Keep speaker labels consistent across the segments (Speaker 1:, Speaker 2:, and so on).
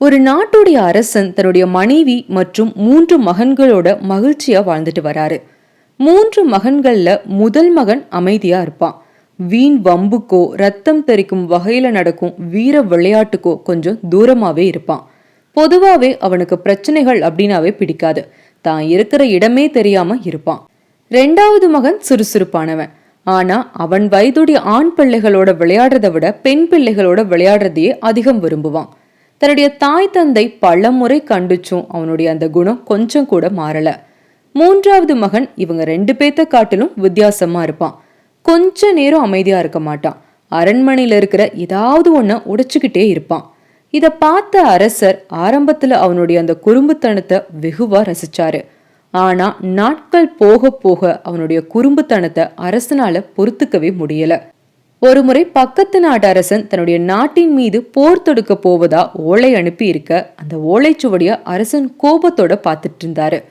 Speaker 1: ஒரு நாட்டுடைய அரசன் தன்னுடைய மனைவி மற்றும் மூன்று மகன்களோட மகிழ்ச்சியா வாழ்ந்துட்டு வராரு. மூன்று மகன்கள்ல முதல் மகன் அமைதியா இருப்பான். வீண் வம்புக்கோ ரத்தம் தெறிக்கும் வகையில நடக்கும் வீர விளையாட்டுக்கோ கொஞ்சம் தூரமாவே இருப்பான். பொதுவாவே அவனுக்கு பிரச்சனைகள் அப்படின்னாவே பிடிக்காது. தான் இருக்கிற இடமே தெரியாம இருப்பான். ரெண்டாவது மகன் சுறுசுறுப்பானவன். ஆனா அவன் வயதுடைய ஆண் பிள்ளைகளோட விளையாடுறதை விட பெண் பிள்ளைகளோட விளையாடுறதையே அதிகம் விரும்புவான். தன்னுடைய தாய் தந்தை பல முறை கண்டுச்சும் அவனுடைய அந்த குணம் கொஞ்சம் கூட மாறல. மூன்றாவது மகன் இவங்க ரெண்டு பேத்த காட்டிலும் வித்தியாசமா இருப்பான். கொஞ்ச நேரம் அமைதியா இருக்க மாட்டான். அரண்மனையில இருக்கிற ஏதாவது ஒன்ன உடைச்சுக்கிட்டே இருப்பான். இத பார்த்த அரசர் ஆரம்பத்துல அவனுடைய அந்த குறும்புத்தனத்தை வெகுவா ரசிச்சாரு. ஆனா நாட்கள் போக போக அவனுடைய குறும்புத்தனத்தை அரசனால பொறுத்துக்கவே முடியல. ஒருமுறை பக்கத்து நாட்டு அரசன் தன்னுடைய நாட்டின் மீது போர் தொடுக்க போவதா ஓலை அனுப்பி இருக்க அந்த ஓலைச்சுவடிய அரசன் கோபத்தோட பார்த்துட்டு இருந்தாரு.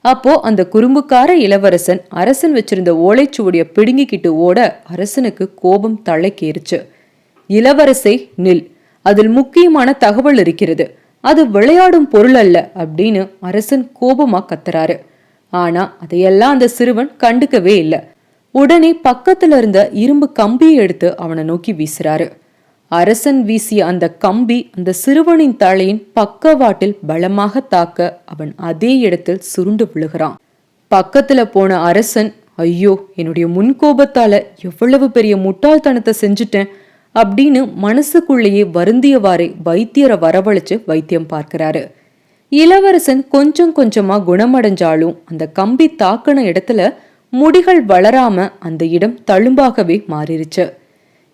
Speaker 1: அப்போ அந்த குறும்புக்கார இளவரசன் அரசன் வச்சிருந்த ஓலைச்சுவடிய பிடுங்கிக்கிட்டு ஓட அரசனுக்கு கோபம் தலைக்கேறுச்சு. இளவரசை நில். அதில் முக்கியமான தகவல் இருக்கிறது. அது விளையாடும் பொருள் அல்ல அப்படின்னு அரசன் கோபமா கத்துறாரு. ஆனா அதையெல்லாம் அந்த சிறுவன் கண்டுக்கவே இல்லை. உடனே பக்கத்துல இருந்த இரும்பு கம்பியை எடுத்து அவனை நோக்கி வீசுறாரு. அரசன் வீசிய அந்த கம்பி அந்த சிறுவனின் தலையின் பக்கவாட்டில் பலமாக தாக்க அவன் அதே இடத்தில் சுருண்டு விழுகிறான். பக்கத்துல போன அரசன் ஐயோ என்னுடைய முன்கோபத்தால எவ்வளவு பெரிய முட்டாள்தனத்தை செஞ்சுட்டேன் அப்படின்னு மனசுக்குள்ளேயே வருந்தியவாறே வைத்தியரை வரவழைச்சு வைத்தியம் பார்க்கிறாரு. இளவரசன் கொஞ்சம் கொஞ்சமா குணமடைஞ்சாலும் அந்த கம்பி தாக்கின இடத்துல முடிகள் வளராம அந்த இடம் தழும்பாகவே மாறிடுச்சு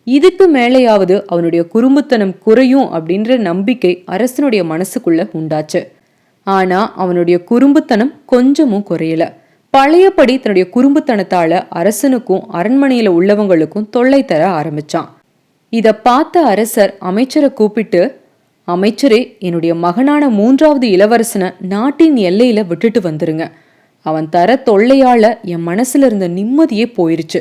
Speaker 1: இதுக்கு மேலேயாவது அவனுடைய குறும்புத்தனம் குறையும் அப்படின்ற நம்பிக்கை அரசனுடைய மனசுக்குள்ள உண்டாச்சு. ஆனா அவனுடைய குறும்புத்தனம் கொஞ்சமும் குறையல. பழையபடி தன்னுடைய குறும்புத்தனத்தால அரசனுக்கும் அரண்மனையில உள்ளவங்களுக்கும் தொல்லை தர ஆரம்பிச்சான். இத பார்த்த அரசர் அமைச்சரை கூப்பிட்டு அமைச்சரே என்னுடைய மகனான மூன்றாவது இளவரசனை நாட்டின் எல்லையில விட்டுட்டு வந்துருங்க. அவன் தர தொல்லையால என் மனசுல இருந்த நிம்மதியே போயிருச்சு.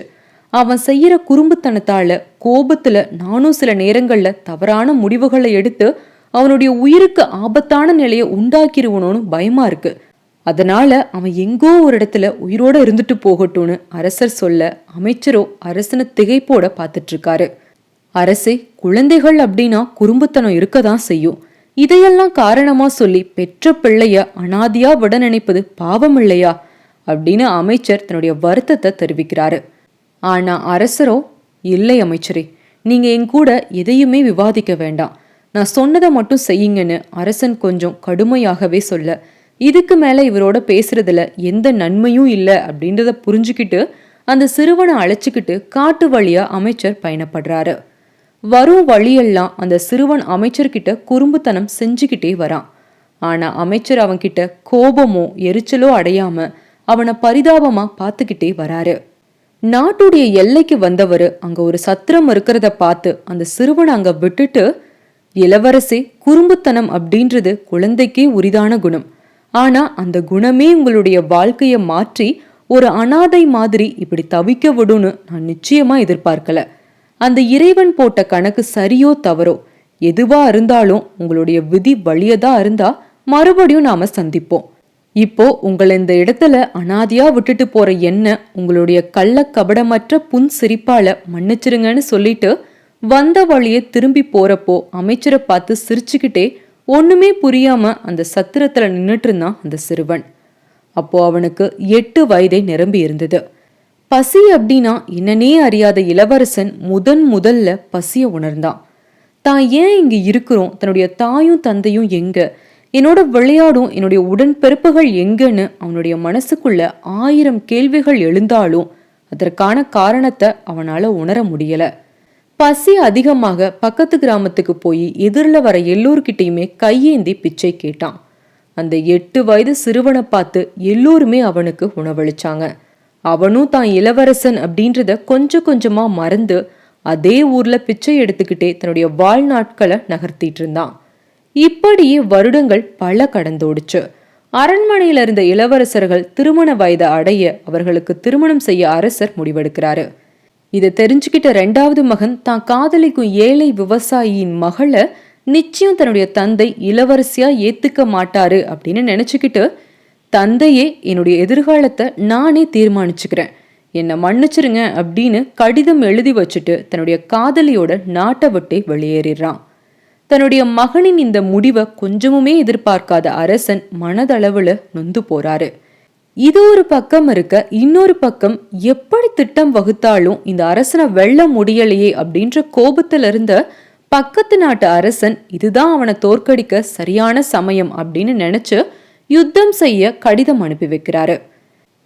Speaker 1: அவன் செய்யற குறும்புத்தனத்தால கோபத்துல நானும் சில நேரங்கள்ல தவறான முடிவுகளை எடுத்து அவனுடைய உயிருக்கு ஆபத்தான நிலையை உண்டாக்கிருவனோன்னு பயமா இருக்கு. அதனால அவன் எங்கோ ஒரு இடத்துல உயிரோட இருந்துட்டு போகட்டும்னு அரசர் சொல்ல அமைச்சரோ அரசனை திகைப்போட பார்த்துட்டு இருக்காரு. அரசே குழந்தைகள் அப்படின்னா குறும்புத்தனம் இருக்கதான் செய்யும். இதையெல்லாம் காரணமா சொல்லி பெற்ற பிள்ளைய அனாதியா விட நினைப்பது பாவம் இல்லையா அப்படின்னு அமைச்சர் தன்னுடைய வருத்தத்தை தெரிவிக்கிறாரு. ஆனா அரசரோ இல்லை அமைச்சரே நீங்க என் கூட எதையுமே விவாதிக்க வேண்டாம். நான் சொன்னதை மட்டும் செய்யுங்கன்னு அரசன் கொஞ்சம் கடுமையாகவே சொல்ல இதுக்கு மேல இவரோட பேசுறதுல எந்த நன்மையும் இல்லை அப்படின்றத புரிஞ்சுக்கிட்டு அந்த சிறுவனை அழைச்சிக்கிட்டு காட்டு வழியா அமைச்சர் பயணப்படுறாரு. வரும் வழியெல்லாம் அந்த சிறுவன் அமைச்சர்கிட்ட குறும்புத்தனம் செஞ்சுக்கிட்டே வரான். ஆனா அமைச்சர் அவன்கிட்ட கோபமோ எரிச்சலோ அடையாம அவனை பரிதாபமா பார்த்துக்கிட்டே வராரு. நாட்டுடைய எல்லைக்கு வந்தவர் அங்க ஒரு சத்திரம் இருக்கிறத பார்த்து அந்த சிறுவனை அங்க விட்டுட்டு இளவரசே குறும்புத்தனம் அப்படின்றது குழந்தைக்கே உரிதான குணம். ஆனா அந்த குணமே உங்களுடைய வாழ்க்கையை மாற்றி ஒரு அனாதை மாதிரி இப்படி தவிக்க விடும்னு நான் நிச்சயமா எதிர்பார்க்கல. அந்த இறைவன் போட்ட கணக்கு சரியோ தவறோ? எதுவா இருந்தாலும் உங்களுடைய விதி வழியதா இருந்தா மறுபடியும் நாம சந்திப்போம். இப்போ உங்களை இந்த இடத்துல அனாதியா விட்டுட்டு போற என்ன உங்களுடைய கள்ள கபடமற்ற புன் சிரிப்பால மன்னிச்சிருங்கன்னு சொல்லிட்டு வந்த வழியே திரும்பி போறப்போ அமைச்சரை பார்த்து சிரிச்சுக்கிட்டே ஒண்ணுமே புரியாம அந்த சத்திரத்துல நின்னுட்டு இருந்தான் அந்த சிறுவன். அப்போ அவனுக்கு எட்டு வயதை நிரம்பி இருந்தது. பசி அப்படின்னா என்னன்னே அறியாத இளவரசன் முதன் முதல்ல பசியை உணர்ந்தான். தான் ஏன் இங்கே இருக்கிறோம்? தன்னுடைய தாயும் தந்தையும் எங்க? என்னோட விளையாடும் என்னுடைய உடன்பிறப்புகள் எங்கன்னு அவனுடைய மனசுக்குள்ள ஆயிரம் கேள்விகள் எழுந்தாலும் அதற்கான காரணத்தை அவனால உணர முடியல. பசி அதிகமாக பக்கத்து கிராமத்துக்கு போய் எதிரில் வர எல்லோர்கிட்டையுமே கையேந்தி பிச்சை கேட்டான். அந்த எட்டு வயது சிறுவனை பார்த்து எல்லோருமே அவனுக்கு உணவளிச்சாங்க. அவனும் தான் இளவரசன் அப்படின்றத கொஞ்சம் கொஞ்சமா மறந்து அதே ஊர்ல பிச்சை எடுத்துக்கிட்டே தன்னுடைய வாழ்நாட்களை நகர்த்திட்டு இருந்தான். இப்படியே வருடங்கள் பல கடந்தோடுச்சு. அரண்மனையில இருந்த இளவரசர்கள் திருமண வயதை அடைய அவர்களுக்கு திருமணம் செய்ய அரசர் முடிவெடுக்கிறாரு. இதை தெரிஞ்சுக்கிட்ட ரெண்டாவது மகன் தான் காதலிக்கும் ஏழை விவசாயியின் மகளை நிச்சயம் தன்னுடைய தந்தை இளவரசியா ஏத்துக்க மாட்டாரு அப்படின்னு நினைச்சுக்கிட்டு தந்தையே என்னுடைய எதிர்காலத்தை நானே தீர்மானிச்சுக்கிறேன். என்னை மன்னிச்சிருங்க அப்படின்னு கடிதம் எழுதி வச்சுட்டு தன்னுடைய காதலியோட நாட்டை விட்டே வெளியேறிடுறான். தன்னுடைய மகனின் இந்த முடிவை கொஞ்சமுமே எதிர்பார்க்காத அரசன் மனதளவில் நொந்து போறாரு. இது ஒரு பக்கம் இருக்க இன்னொரு பக்கம் எப்படி திட்டம் வகுத்தாலும் இந்த அரசனை வெல்ல முடியலையே அப்படின்ற கோபத்தில் இருந்த பக்கத்து நாட்டு அரசன் இதுதான் அவனை தோற்கடிக்க சரியான சமயம் அப்படின்னு நினைச்சு யுத்தம் செய்ய கடிதம் அனுப்பி வைக்கிறாரு.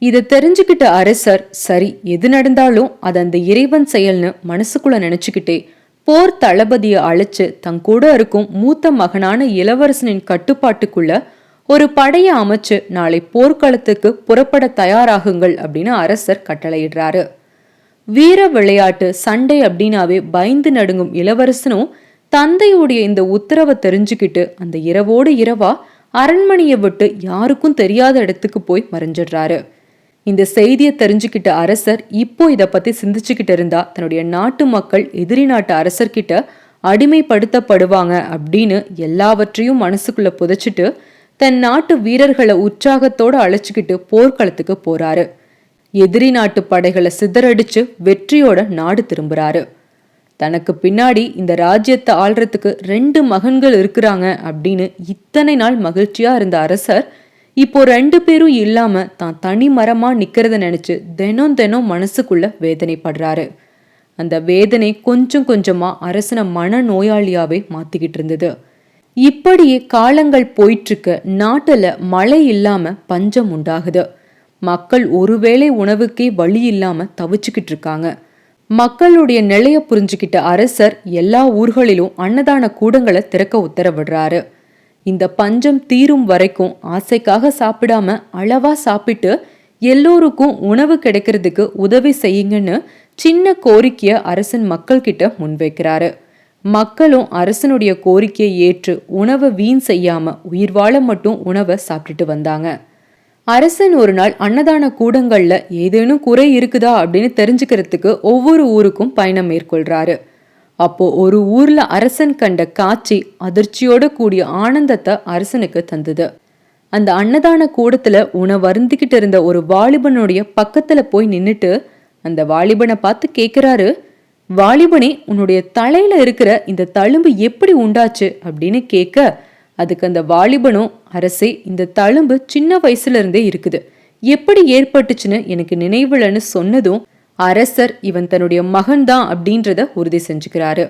Speaker 1: இதை தெரிஞ்சுக்கிட்ட அரசர் சரி எது நடந்தாலும் அது அந்த இறைவன் செயல்னு மனசுக்குள்ள நினைச்சுக்கிட்டே போர் தளபதியை அழைச்சு தன் கூட இருக்கும் மூத்த மகனான இளவரசனின் கட்டுப்பாட்டுக்குள்ள ஒரு படையை அமைச்சு நாளை போர்க்களத்துக்கு புறப்பட தயாராகுங்கள் அப்படின்னு அரசர் கட்டளையிடுறாரு. வீர விளையாட்டு சண்டை அப்படின்னாவே பயந்து நடுங்கும் இளவரசனும் தந்தையுடைய இந்த உத்தரவை தெரிஞ்சுக்கிட்டு அந்த இரவோடு இரவா அரண்மனையை விட்டு யாருக்கும் தெரியாத இடத்துக்கு போய் மறைஞ்சிடுறாரு. இந்த செய்தியை தெரிஞ்சுக்கிட்ட அரசர் இப்போ இதை பத்தி சிந்திச்சுக்கிட்டு இருந்தா தன்னுடைய நாட்டு மக்கள் எதிரி நாட்டு அரசர்கிட்ட அடிமைப்படுத்தப்படுவாங்க அப்படின்னு எல்லாவற்றையும் மனசுக்குள்ள புதைச்சிட்டு தன் நாட்டு வீரர்களை உற்சாகத்தோடு அழைச்சிக்கிட்டு போர்க்களத்துக்கு போறாரு. எதிரி நாட்டு படைகளை சிதறடிச்சு வெற்றியோட நாடு திரும்புறாரு. தனக்கு பின்னாடி இந்த ராஜ்யத்தை ஆள்றதுக்கு ரெண்டு மகன்கள் இருக்கிறாங்க அப்படின்னு இத்தனை நாள் மகிழ்ச்சியா இருந்த அரசர் இப்போ ரெண்டு பேரும் இல்லாம தான் தனி மரமா நிக்கிறத நினைச்சு தினம் தினம் மனசுக்குள்ள வேதனைப்படுறாரு. அந்த வேதனை கொஞ்சம் கொஞ்சமா அரசனை மன நோயாளியாவே மாத்திக்கிட்டு இருந்தது. இப்படியே காலங்கள் போயிட்டு இருக்க மழை இல்லாம பஞ்சம் உண்டாகுது. மக்கள் ஒருவேளை உணவுக்கே வழி இல்லாம தவிச்சுக்கிட்டு இருக்காங்க. மக்களுடைய நிலைய புரிஞ்சுக்கிட்ட அரசர் எல்லா ஊர்களிலும் அன்னதான கூடங்களை திறக்க உத்தரவிடுறாரு. இந்த பஞ்சம் தீரும் வரைக்கும் ஆசைக்காக சாப்பிடாம அளவா சாப்பிட்டு எல்லோருக்கும் உணவு கிடைக்கிறதுக்கு உதவி செய்யுங்கன்னு சின்ன கோரிக்கைய அரசன் மக்கள் கிட்ட முன்வைக்கிறாரு. மக்களும் அரசனுடைய கோரிக்கையை ஏற்று உணவை வீண் செய்யாம உயிர் வாழ மட்டும் உணவை சாப்பிட்டுட்டு வந்தாங்க. அரசன் ஒரு நாள் அன்னதான கூடங்கள்ல ஏதேனும் குறை இருக்குதா அப்படின்னு தெரிஞ்சுக்கிறதுக்கு ஒவ்வொரு ஊருக்கும் பயணம் மேற்கொள்றாரு. அப்போ ஒரு ஊர்ல அரசன் கண்ட காட்சி அதிர்ச்சியோட கூடிய ஆனந்தத்தை அரசனுக்கு தந்தது. அந்த அன்னதான கூடத்துல உணவருந்திக்கிட்டு இருந்த ஒரு வாலிபனுடைய பக்கத்துல போய் நின்னுட்டு அந்த வாலிபனை பார்த்து கேக்குறாரு வாலிபனே உன்னுடைய தலையில இருக்கிற இந்த தழும்பு எப்படி உண்டாச்சு? அப்படின்னு கேட்க அதுக்கு அந்த வாலிபனும் அரசே இந்த தழும்பு சின்ன வயசுல இருந்தே இருக்குது. எப்படி ஏற்பட்டுச்சுன்னு எனக்கு நினைவுலன்னு சொன்னதும் அரசர் இவன் தன்னுடைய மகன் தான் அப்படின்றத உறுதி செஞ்சுக்கிறாரு.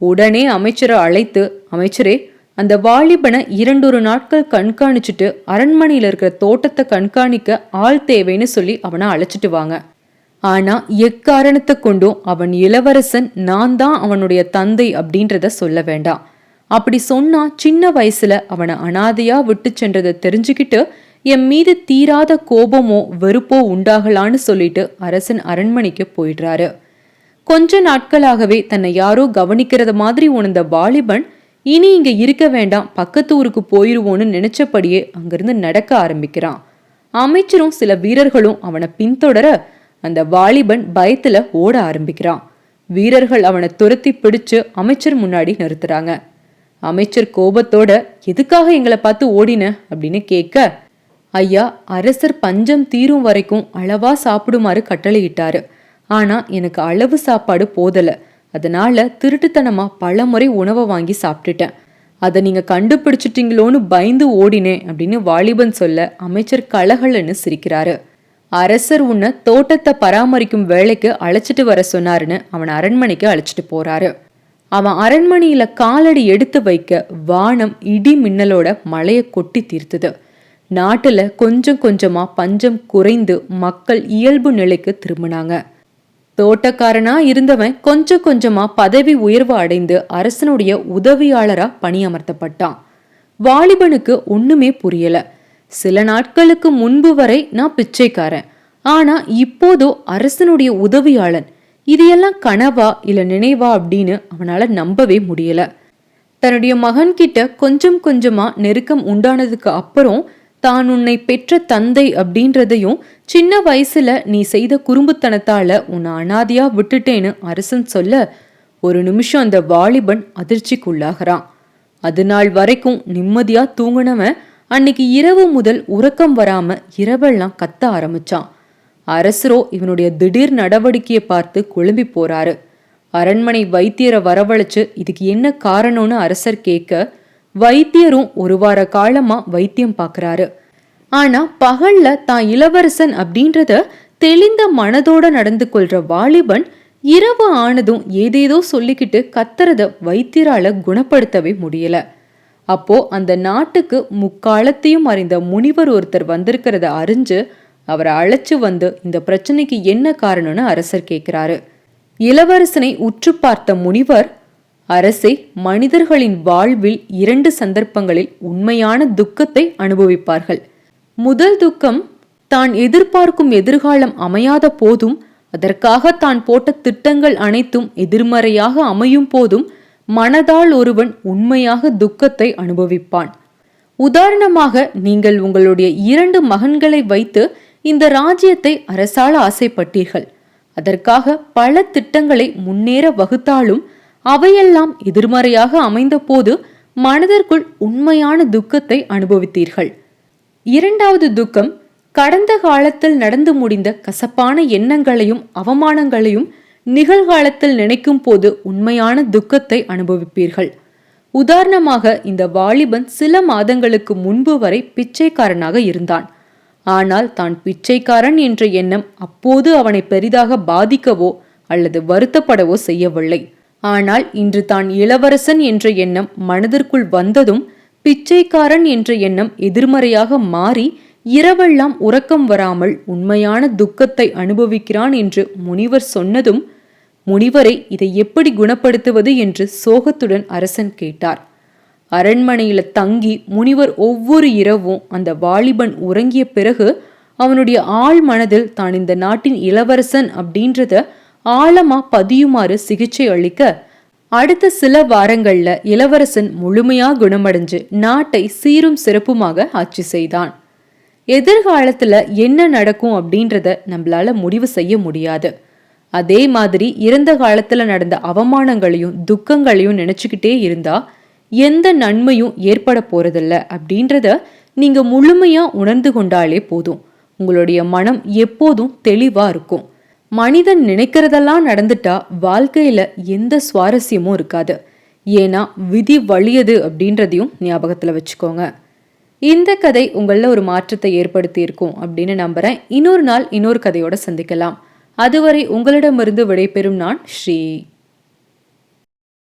Speaker 1: உடனே அமைச்சரை அழைத்து அமைச்சரே அந்த வாலிபனை இரண்டொரு நாட்கள் கண்காணிச்சுட்டு அரண்மனையில் இருக்கிற தோட்டத்தை கண்காணிக்க ஆள் தேவைன்னு சொல்லி அவனை அழைச்சிட்டு வாங்க. ஆனா எக்காரணத்தை கொண்டும் அவன் இளவரசன் நான் தான் அவனுடைய தந்தை அப்படின்றத சொல்ல வேண்டாம். அப்படி சொன்னா சின்ன வயசுல அவனை அனாதையா விட்டு சென்றதை தெரிஞ்சுக்கிட்டு என் மீது தீராத கோபமோ வெறுப்போ உண்டாகலான்னு சொல்லிட்டு அரசன் அரண்மனைக்கு போயிடுறாரு. கொஞ்ச நாட்களாகவே தன்னை யாரோ கவனிக்கிறத மாதிரி உணர்ந்த வாலிபன் இனி இங்க இருக்க வேண்டாம் பக்கத்து ஊருக்கு போயிருவோன்னு நினைச்சபடியே அங்கிருந்து நடக்க ஆரம்பிக்கிறான். அமைச்சரும் சில வீரர்களும் அவனை பின்தொடர அந்த வாலிபன் பயத்துல ஓட ஆரம்பிக்கிறான். வீரர்கள் அவனை துரத்தி பிடிச்சு அமைச்சர் முன்னாடி நிறுத்துறாங்க. அமைச்சர் கோபத்தோட எதுக்காக எங்களை பார்த்து ஓடின? அப்படின்னு கேட்க ஐயா அரசர் பஞ்சம் தீரும் வரைக்கும் அளவா சாப்பிடுமாறு கட்டளையிட்டாரு. ஆனா எனக்கு அளவு சாப்பாடு போதல. அதனால திருட்டுத்தனமா பல முறை உணவை வாங்கி சாப்பிட்டுட்டேன். அதை நீங்க கண்டுபிடிச்சிட்டீங்களோன்னு பயந்து ஓடினேன் அப்படின்னு வாலிபன் சொல்ல அமைச்சர் கலகலன்னு சிரிக்கிறாரு. அரசர் உன்னை தோட்டத்தை பராமரிக்கும் வேலைக்கு அழைச்சிட்டு வர சொன்னாருன்னு அவன் அரண்மனைக்கு அழைச்சிட்டு போறாரு. அவன் அரண்மனையில காலடி எடுத்து வைக்க வானம் இடி மின்னலோட மழையை கொட்டி தீர்த்தது. நாட்டுல கொஞ்சம் கொஞ்சமா பஞ்சம் குறைந்து மக்கள் இயல்பு நிலைக்கு திரும்பினாங்க. தோட்டக்காரனா இருந்தவன் கொஞ்சம் கொஞ்சமா பதவி உயர்வு அடைந்து அரசனுடைய உதவியாளரா பணியமர்த்தப்பட்டான். வாலிபனுக்கு ஒண்ணுமே புரியல. சில நாட்களுக்கு முன்பு வரை நான் பிச்சைக்காரன். ஆனா இப்போதோ அரசனுடைய உதவியாளன். இது எல்லாம் கனவா இல்ல நினைவா அப்படின்னு அவனால நம்பவே முடியல. தன்னுடைய மகன் கிட்ட கொஞ்சம் கொஞ்சமா நெருக்கம் உண்டானதுக்கு அப்புறம் தான் உன்னை பெற்ற தந்தை அப்படின்றதையும் சின்ன வயசுல நீ செய்த குறும்புத்தனத்தால உன்னை அனாதியா விட்டுட்டேன்னு அரசன் சொல்ல ஒரு நிமிஷம் அந்த வாலிபன் அதிர்ச்சிக்குள்ளாகிறான். அது நாள் வரைக்கும் நிம்மதியா தூங்குனவன் அன்னைக்கு இரவு முதல் உறக்கம் வராம இரவெல்லாம் கத்த ஆரம்பிச்சான். அரசரோ இவனுடைய திடீர் நடவடிக்கையை பார்த்து குழம்பி போறாரு. அரண்மனை வைத்தியரை வரவழைச்சு இதுக்கு என்ன காரணம்னு அரசர் கேட்க வைத்தியரும் ஒரு வார காலமா வைத்தியம் பார்க்கறாரு. ஆனா பகல்ல தான் இளவரசன் அப்படின்றத தெளிந்த மனதோட நடந்து கொள்ற வாலிபன் இரவு ஆனதும் ஏதேதோ சொல்லிக்கிட்டு கத்துறத வைத்தியரால குணப்படுத்தவே முடியல. அப்போ அந்த நாட்டுக்கு முக்காலத்தையும் அறிந்த முனிவர் ஒருத்தர் வந்திருக்கிறத அறிஞ்சு அவரை அழைச்சு வந்து இந்த பிரச்சனைக்கு என்ன காரணம்னு அரசர் கேட்கிறாரு. இளவரசனை உற்று பார்த்த முனிவர் அரசே மனிதர்களின் வாழ்வில் இரண்டு சந்தர்ப்பங்களில் உண்மையான துக்கத்தை அனுபவிப்பார்கள். முதல் துக்கம் தான் எதிர்பார்க்கும் எதிர்காலம் அமையாத போதும் அதற்காக தான் போட்ட திட்டங்கள் அனைத்தும் எதிர்மறையாக அமையும் போதும் மனதால் ஒருவன் உண்மையாக துக்கத்தை அனுபவிப்பான். உதாரணமாக நீங்கள் உங்களுடைய இரண்டு மகன்களை வைத்து இந்த ராஜ்யத்தை அரசாள ஆசைப்பட்டீர்கள். அதற்காக பல திட்டங்களை முன்னேற வகுத்தாலும் அவையெல்லாம் எதிர்மறையாக அமைந்த போது மனதிற்குள் உண்மையான துக்கத்தை அனுபவித்தீர்கள். இரண்டாவது துக்கம் கடந்த காலத்தில் நடந்து முடிந்த கசப்பான எண்ணங்களையும் அவமானங்களையும் நிகழ்காலத்தில் நினைக்கும் போது உண்மையான துக்கத்தை அனுபவிப்பீர்கள். உதாரணமாக இந்த வாலிபன் சில மாதங்களுக்கு முன்பு வரை பிச்சைக்காரனாக இருந்தான். ஆனால் தான் பிச்சைக்காரன் என்ற எண்ணம் அப்போது அவனை பெரிதாக பாதிக்கவோ அல்லது வருத்தப்படவோ செய்யவில்லை. ஆனால் இன்று தான் இளவரசன் என்ற எண்ணம் மனதிற்குள் வந்ததும் பிச்சைக்காரன் என்ற எண்ணம் எதிர்மறையாக மாறி இரவெல்லாம் உறக்கம் வராமல் உண்மையான துக்கத்தை அனுபவிக்கிறான் என்று முனிவர் சொன்னதும் முனிவரை இதை எப்படி குணப்படுத்துவது? என்று சோகத்துடன் அரசன் கேட்டார். அரண்மனையில தங்கி முனிவர் ஒவ்வொரு இரவும் அந்த வாலிபன் உறங்கிய பிறகு அவனுடைய ஆழ் மனதில் தான் இந்த நாட்டின் இளவரசன் அப்படின்றத ஆழமா பதியுமாறு சிகிச்சை அளிக்க அடுத்த சில வாரங்கள்ல இளவரசன் முழுமையா குணமடைஞ்சு நாட்டை சீரும் சிறப்புமாக ஆட்சி செய்தான். எதிர்காலத்துல என்ன நடக்கும் அப்படின்றத நம்மளால முடிவு செய்ய முடியாது. அதே மாதிரி இறந்த காலத்துல நடந்த அவமானங்களையும் துக்கங்களையும் நினைச்சுக்கிட்டே இருந்தா எந்த நன்மையும் ஏற்பட போறதில்ல அப்படின்றத நீங்க முழுமையா உணர்ந்து கொண்டாலே போதும். உங்களுடைய மனம் எப்போதும் தெளிவா இருக்கும். மனிதன் நினைக்கிறதெல்லாம் நடந்துட்டா வாழ்க்கையில எந்த சுவாரஸ்யமும் இருக்காது. ஏன்னா விதி வழியது அப்படின்றதையும் ஞாபகத்துல வச்சுக்கோங்க. இந்த கதை உங்களில் ஒரு மாற்றத்தை ஏற்படுத்தி இருக்கும் அப்படின்னு நம்புறேன். இன்னொரு நாள் இன்னொரு கதையோட சந்திக்கலாம். அதுவரை உங்களிடமிருந்து விடைபெறும் நான் ஸ்ரீ